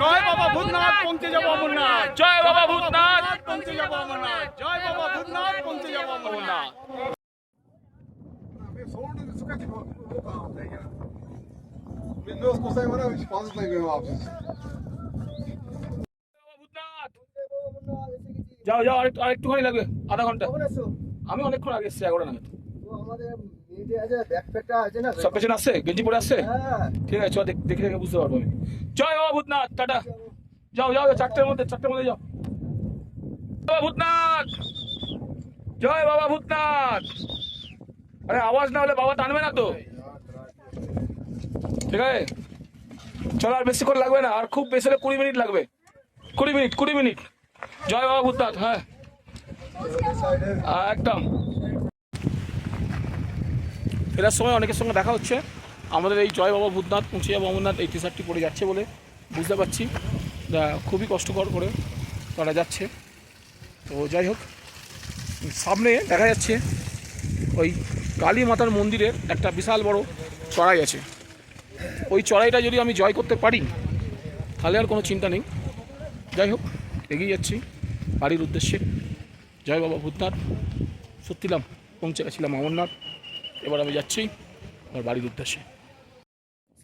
জয় বাবা ভূতনাথ পৌঁছে যাব অমরনাথ। জয় বাবা ভূতনাথ। পৌঁছে যাব অমরনাথ। জয় বাবা ভূতনাথ পৌঁছে যাব Amarnath. Meus conseguem mandar os pausos na minha office. যাও যাও আরেকটু আরেকটুখানি লাগবে আধা ঘণ্টা। আমি অনেকক্ষণ আগে এসেছি এগারোটা নাগাদ। সব পেছনে আসছে গেঞ্জি পরে আসছে ঠিক আছে চল দেখ- দেখে দেখে বুঝতে পারব আমি। জয় বাবা ভূতনাথ টাটা। যাও যাও যাও, চারটের মধ্যে চারটের মধ্যে যাও। বাবা ভূতনাথ! জয় বাবা ভূতনাথ! আরে আওয়াজ না হলে বাবা টানবে না তো। ঠিক আছে? চলো আর বেশি করে লাগবে না আর খুব বেশি হলে কুড়ি মিনিট লাগবে। কুড়ি মিনিট কুড়ি মিনিট। জয় বাবা ভূতনাথ হ্যাঁ। একদম। ফেরার সময় অনেকের সঙ্গে দেখা হচ্ছে। আমাদের এই জয় বাবা ভূতনাথ পৌঁছে যাব অমরনাথ এই টি শার্টটি পরে যাচ্ছে বলে বুঝতে পারছি। খুবই কষ্টকর করে তারা যাচ্ছে। তো যাই হোক, সামনে দেখা যাচ্ছে ওই কালী মাতার মন্দিরের একটা বিশাল বড় চড়াই আছে। ওই চড়াইটা যদি আমি জয় করতে পারি, তাহলে আর কোনো চিন্তা নেই। যাই হোক, এগিয়ে যাচ্ছি বাড়ির উদ্দেশ্যে। জয় বাবা ভূতনাথ, সত্যিলাম পৌঁছে গেছিলাম অমরনাথ। এবার আমি যাচ্ছি, আমার বাড়ির উদ্দেশ্যে।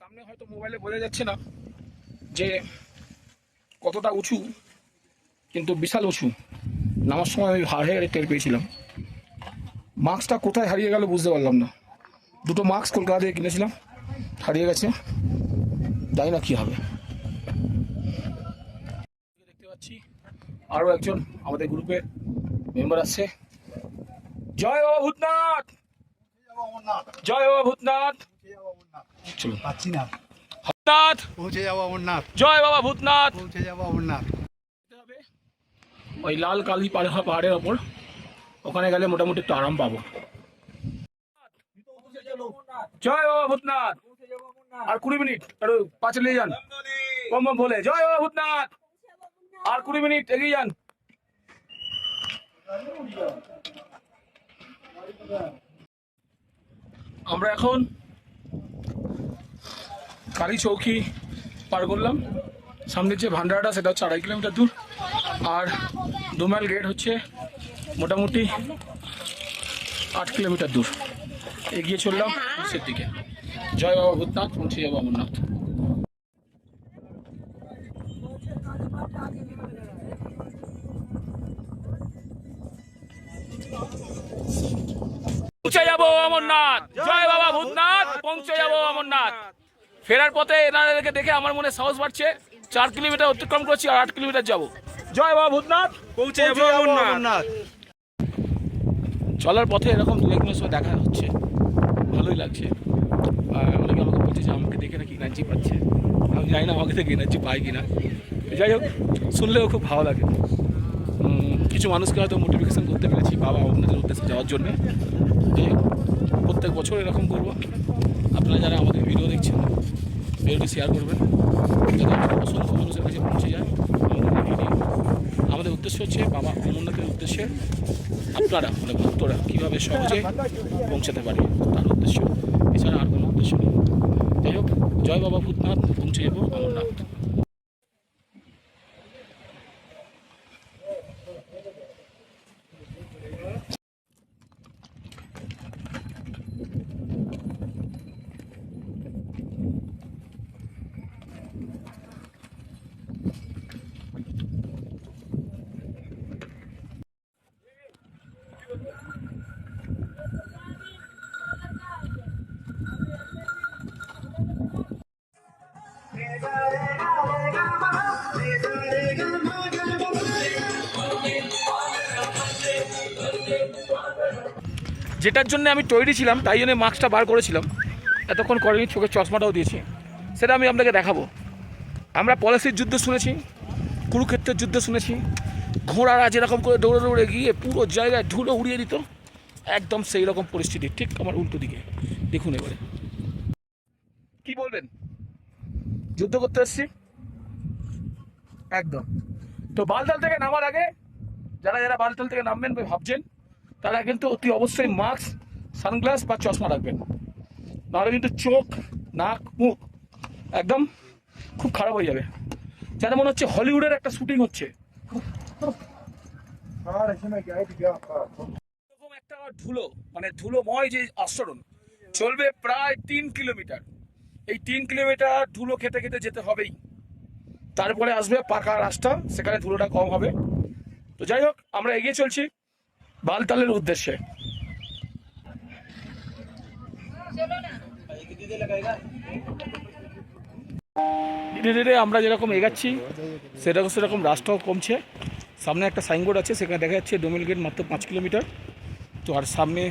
সামনে হয়তো মোবাইলে বোঝা যাচ্ছে না যে কতটা উঁচু, কিন্তু বিশাল উঁচু। নামার সময় আমি হাড় হাড়ে টের পেয়েছিলাম। মাস্কটা কোথায় হারিয়ে গেল বুঝতে পারলাম না। দুটো মাস্ক কলকাতা থেকে কিনেছিলাম, হারিয়ে গেছে। জানি না কী হবে। দেখতে পাচ্ছি আরও একজন আমাদের গ্রুপে মেম্বার আছে জয় বাবা ভূতনাথ! জয় বাবা ভূতনাথ। চলুন পাচ্ছি না ভূতনাথ। পৌঁছে যাব অমরনাথ জয় বাবা ভূতনাথ। পৌঁছে যাব অমরনাথ ওই লাল কালি পাহাড় পাহাড়ের ওপর। ওখানে গেলে মোটামুটি একটু আরাম পাবো। জয় বাবা ভূতনাথ। আর কুড়ি মিনিট একটু পাঁচে নিয়ে যান। কম কম বলে জয় বাবা ভূতনাথ। আর কুড়ি মিনিট এগিয়ে যান। আমরা এখন কালী চৌকি পার করলাম। সামনের যে ভান্ডারাটা, সেটা হচ্ছে আড়াই কিলোমিটার দূর। আর দু মাইল গেট হচ্ছে মোটামুটি আট কিলোমিটার দূর। এগিয়ে চললাম দিকে। জয় বাবা ভূতনাথ, পৌঁছে যাব অমরনাথ। পৌঁছে যাব অমরনাথ। জয় বাবা ভূতনাথ পৌঁছে যাব অমরনাথ। ফেরার পথে এনাদেরকে দেখে আমার মনে সাহস বাড়ছে। চার কিলোমিটার অতিক্রম করছি আর আট কিলোমিটার যাব। জয় বাবা ভূতনাথ পৌঁছে যাব অমরনাথ। চলার পথে এরকম দু একজনের সঙ্গে দেখা হচ্ছে। ভালোই লাগছে। অনেকে আমাকে বলছে যে আমাকে দেখে নাকি এনার্জি পাচ্ছে। আমি জানি না আমাকে থেকে এনার্জি পাই কিনা। যাই হোক শুনলেও খুব ভালো লাগে। কিছু মানুষকে হয়তো মোটিভেশন করতে পেরেছি বাবা অন্যদের উদ্দেশ্যে যাওয়ার জন্যে। হোক প্রত্যেক বছর এরকম করব। আপনারা যারা আমাদের ভিডিও দেখছেন ভিডিওটি শেয়ার করবেন। যাতে অসংখ্য মানুষের কাছে পৌঁছে যায়। আমাদের আমাদের উদ্দেশ্য হচ্ছে বাবা অমরনাথের উদ্দেশ্যে আপনারা মানে ভক্তরা, কীভাবে সহজে পৌঁছাতে পারে তার উদ্দেশ্য। এছাড়া আর কোনো উদ্দেশ্য নেই। যাই হোক, জয় বাবা ভূতনাথ, পৌঁছে যাব অমরনাথ। যেটার জন্য আমি তৈরি ছিলাম তাই জন্য মাস্কটা বার করেছিলাম। এতক্ষণ করেনি চোখের চশমাটাও দিয়েছি। সেটা আমি আপনাকে দেখাবো। আমরা পলাশির যুদ্ধ শুনেছি কুরুক্ষেত্রের যুদ্ধ শুনেছি। ঘোড়ারা যেরকম করে দৌড়ে দৌড়ে গিয়ে পুরো জায়গায় ধুলো উড়িয়ে দিত একদম সেই রকম পরিস্থিতি ঠিক আমার উল্টো দিকে। দেখুন এবারে। কি বলবেন? যুদ্ধ করতে এসছি? একদম। তো বালতাল থেকে নামার আগে যারা যারা বালতাল থেকে নামবেন ভাবছেন তারা কিন্তু অতি অবশ্যই মাস্ক সানগ্লাস বা চশমা রাখবেন। নাহলে কিন্তু চোখ, নাক, মুখ একদম খুব খারাপ হয়ে যাবে। যেন মনে হচ্ছে হলিউডের একটা শুটিং হচ্ছে। একটা ধুলো মানে ধুলোময় যে আস্তরণ চলবে প্রায় তিন কিলোমিটার। এই তিন কিলোমিটার ধুলো খেতে খেতে যেতে হবেই। তারপরে আসবে পাকা রাস্তা, সেখানে ধুলোটা কম হবে। তো যাই হোক, আমরা এগিয়ে চলছি। বালতালের উদ্দেশ্যে। ধীরে ধীরে আমরা যেরকম এগাচ্ছি, সেরকম সেরকম রাস্তাও কমছে। সামনে একটা সাইনবোর্ড আছে, সেখানে দেখা যাচ্ছে ডোমিল গেট মাত্র পাঁচ কিলোমিটার। তো আর সামনে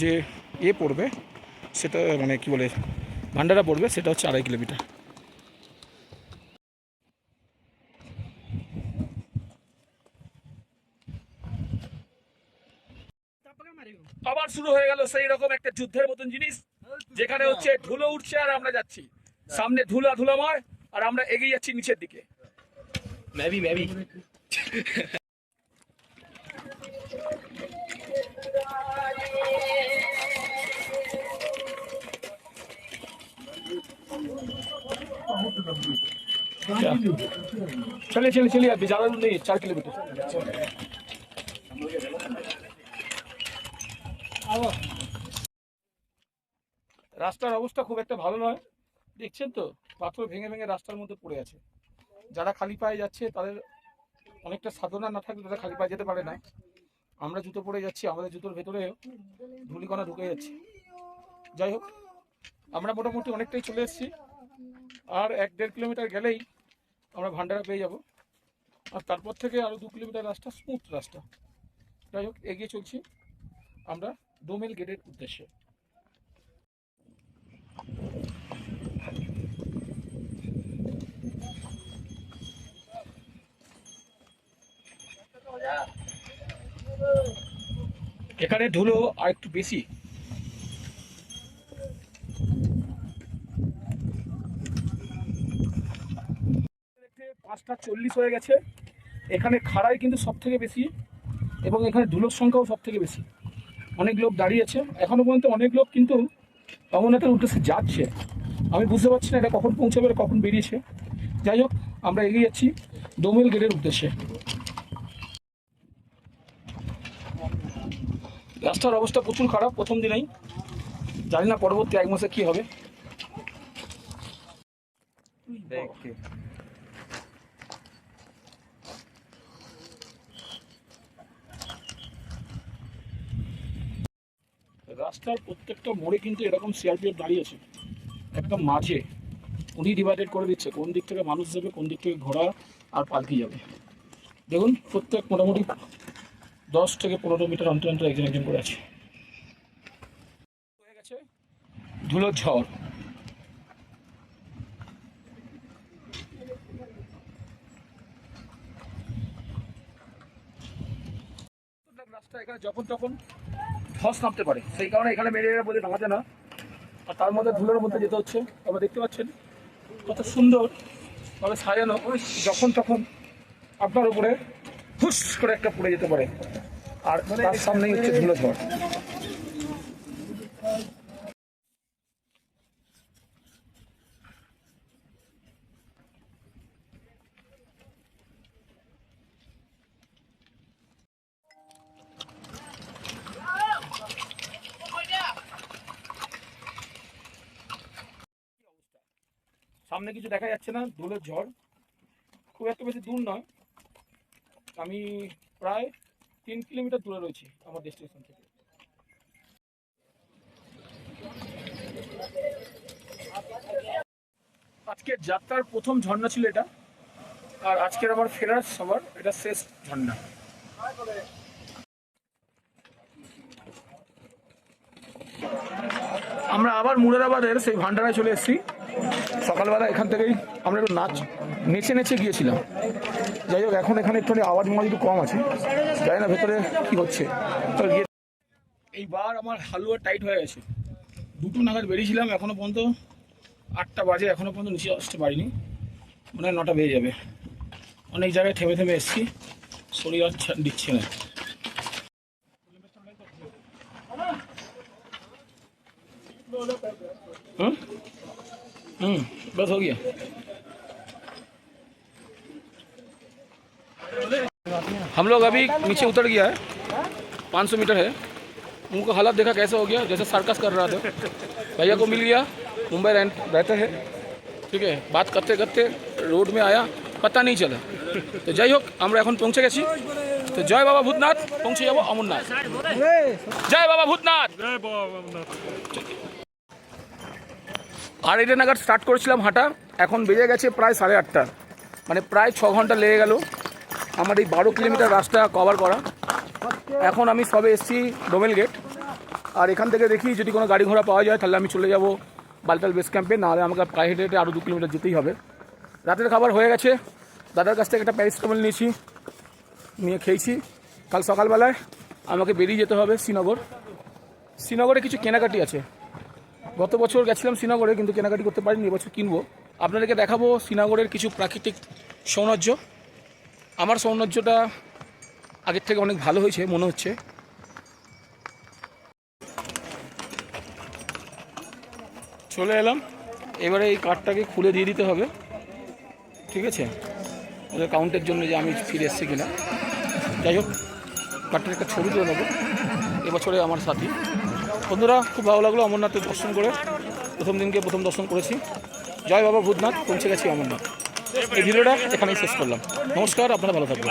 যে এ পড়বে, সেটা মানে কি বলে, ভান্ডারা পড়বে, সেটা হচ্ছে আড়াই কিলোমিটার। আবার শুরু হয়ে গেল সেই রকম একটা যুদ্ধের মতন জিনিস যেখানে হচ্ছে ধুলো উঠছে আর আমরা যাচ্ছি সামনে ধুলা ধুলাময় আর আমরা এগিয়ে যাচ্ছি নিচের দিকে ম্যাবি ম্যাবি चलिए चलिए चलिए अभी ज़्यादा दूर नहीं है चार किलोमीटर রাস্তার অবস্থা খুব একটা ভালো নয়। দেখছেন তো, পাথর ভেঙে ভেঙে রাস্তার মধ্যে পড়ে আছে। যারা খালি পায়ে যাচ্ছে, তাদের অনেকটা সাধনা না থাকলে তারা খালি পায়ে যেতে পারে না। আমরা জুতো পরে যাচ্ছি, আমাদের জুতোর ভেতরে ধুলিকণা ঢুকে যাচ্ছে। যাই হোক, আমরা মোটামুটি অনেকটাই চলে এসেছি। আর এক দেড় কিলোমিটার গেলেই আমরা ভান্ডারা পেয়ে যাব। আর তারপর থেকে আরও দু কিলোমিটার রাস্তা, স্মুথ রাস্তা। যাই হোক, এগিয়ে চলছি। আমরা ডোমেল গেটের উদ্দেশ্যে। এখানে ধুলো আর একটু বেশি। পাঁচটা চল্লিশ হয়ে গেছে। এখানে খাড়াই কিন্তু সব থেকে বেশি এবং এখানে ধুলোর সংখ্যাও সব থেকে বেশি। অনেক লোক দাঁড়িয়েছে। এখনও পর্যন্ত অনেক লোক কিন্তু অমরনাথের উদ্দেশ্যে যাচ্ছে। আমি বুঝতে পারছি না এটা কখন পৌঁছাবে আর কখন বেরিয়েছে। যাই হোক, আমরা এগিয়ে যাচ্ছি ডোমেল গেটের উদ্দেশ্যে। রাস্তার অবস্থা প্রচুর খারাপ, প্রথম দিনেই। জানি না পরবর্তী এক মাসে কি হবে। রাস্তার প্রত্যেকটা মোড়ে কিন্তু এরকম সিআরপিএফ দাঁড়িয়েছে একদম মাঝে। উনি ডিভাইডেড করে দিচ্ছে, কোন দিক থেকে মানুষ যাবে, কোন দিক থেকে ঘোড়া আর পালকি যাবে। দেখুন, প্রত্যেক মোটামুটি দশ থেকে পনেরো মিটার অন্তর অন্তর একজন একজন করে আছে। হয়ে গেছে ধুলোর ঝড়। রাস্তা এখানে যখন তখন ধস নামতে পারে। সেই কারণে এখানে মেরে বলে নামাতে না। আর তার মধ্যে ধুলোর মধ্যে যেতে হচ্ছে। আমরা দেখতে পাচ্ছেন কত সুন্দর ভাবে সাজানো। যখন তখন আপনার উপরে হুস করে একটা পড়ে যেতে পারে। আর তার সামনেই হচ্ছে ধুলো ঝড় সামনে কিছু দেখা যাচ্ছে না ধুলোর ঝড়। খুব একটা বেশি দূর নয়। আমি প্রায় তিন কিলোমিটার দূরে রয়েছি আমার ডেস্টিনেশন থেকে। আজকের যাত্রার প্রথম ঝর্ণা ছিল এটা, আর আজকের আমার ফেরার সবার এটা শেষ ঝর্ণা। আমরা আবার মুরাদাবাদের সেই ভান্ডারায় চলে এসেছি। সকালবেলা এখান থেকেই আমরা একটু নাচ, নেচে নেচে গিয়েছিলাম। যাই হোক, এখন এখানে একটু আওয়াজ মাওয়াজ একটু কম আছে। জানি না ভেতরে কি হচ্ছে। গিয়ে এইবার আমার হালুয়া টাইট হয়ে গেছে। দুটো নাগাদ বেরিয়েছিলাম এখনও পর্যন্ত আটটা বাজে এখনও পর্যন্ত নিচে আসতে পারিনি। মনে হয় নটা বেজে যাবে। অনেক জায়গায় থেমে থেমে এসেছি। শরীর আর দিচ্ছে না। हम्म? हम्म? बस हो गया। हम लोग अभी नीचे उतर गया है। 500 मीटर है। उनको हालत देखा कैसा हो गया जैसे सर्कस कर रहा था। भैया को मिल गया। मुंबई बेहतर है। ठीक है बात करते करते रोड में आया। पता नहीं चला। तो जय हो हमारा एन पहुँचे गे तो जय बाबा भूतनाथ पहुँचे जाब अमरनाथ। जय बाबा भूतनाथ। तो আড়াইটে নাগাদ স্টার্ট করেছিলাম হাঁটা। এখন বেজে গেছে প্রায় সাড়ে আটটা। মানে প্রায় ছ ঘণ্টা লেগে গেল আমার এই বারো কিলোমিটার রাস্তা কভার করা। এখন আমি সবে এসেছি ডোমেল গেট আর এখান থেকে দেখি যদি কোনো গাড়ি ঘোড়া পাওয়া যায়, তাহলে আমি চলে যাব বালতাল বেস ক্যাম্পে নাহলে আমাকে পায়ে হেঁটে হেঁটে আরও দু কিলোমিটার যেতেই হবে। রাতের খাবার হয়ে গেছে। দাদার কাছ থেকে একটা প্যারিস্টামল নিয়েছি, নিয়ে খেয়েছি। কাল সকালবেলায় আমাকে বেরিয়ে যেতে হবে শ্রীনগর। শ্রীনগরে কিছু কেনাকাটি আছে। গত বছর গেছিলাম শ্রীনগরে, কিন্তু কেনাকাটি করতে পারিনি, এবছর কিনবো। আপনাদেরকে দেখাবো শ্রীনগরের কিছু প্রাকৃতিক সৌন্দর্য। আমার সৌন্দর্যটা আগের থেকে অনেক ভালো হয়েছে, মনে হচ্ছে। চলে এলাম। এবারে এই কার্ডটাকে খুলে দিয়ে দিতে হবে। ঠিক আছে? ওদের কাউন্টের জন্য যে আমি ফিরে এসেছি কিনা। যাই হোক, কার্ডটার একটা ছবি তুলে নেব। এবছরে আমার সাথী। বন্ধুরা, খুব ভালো লাগল অমরনাথের দর্শন করে। প্রথম দিনকে প্রথম দর্শন করেছি। জয় বাবা ভূতনাথ, পৌঁছে গেছি অমরনাথ। এই ভিডিওটা এখানেই শেষ করলাম। নমস্কার, আপনারা ভালো থাকবেন।